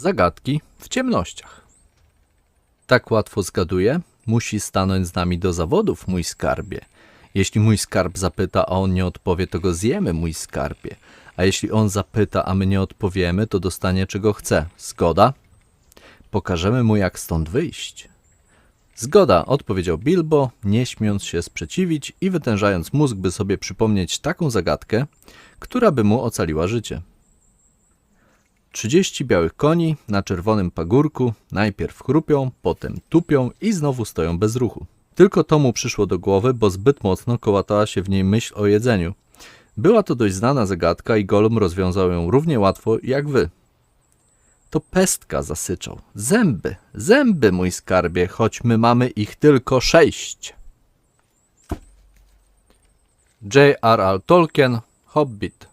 Zagadki w ciemnościach. Tak łatwo zgaduję? Musi stanąć z nami do zawodów, mój skarbie. Jeśli mój skarb zapyta, a on nie odpowie, to go zjemy, mój skarbie. A jeśli on zapyta, a my nie odpowiemy, to dostanie czego chce. Zgoda? Pokażemy mu, jak stąd wyjść. Zgoda, odpowiedział Bilbo, nie śmiąc się sprzeciwić i wytężając mózg, by sobie przypomnieć taką zagadkę, która by mu ocaliła życie. Trzydzieści białych koni na czerwonym pagórku najpierw chrupią, potem tupią i znowu stoją bez ruchu. Tylko to mu przyszło do głowy, bo zbyt mocno kołatała się w niej myśl o jedzeniu. Była to dość znana zagadka i Gollum rozwiązał ją równie łatwo jak wy. To pestka zasyczał. Zęby, zęby, mój skarbie, choć my mamy ich tylko sześć. J.R.R. Tolkien, Hobbit